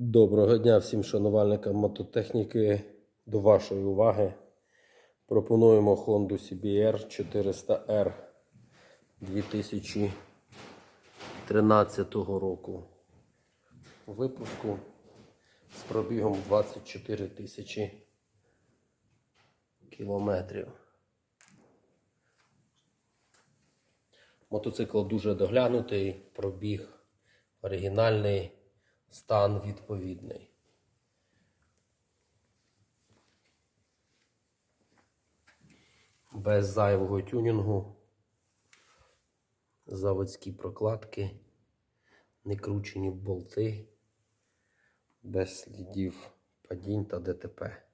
Доброго дня всім шанувальникам мототехніки. До вашої уваги пропонуємо Honda CBR 400R 2013 року випуску з пробігом 24 тисячі кілометрів. Мотоцикл дуже доглянутий, пробіг оригінальний, стан відповідний. Без зайвого тюнінгу, заводські прокладки, не кручені болти, без слідів падінь та ДТП.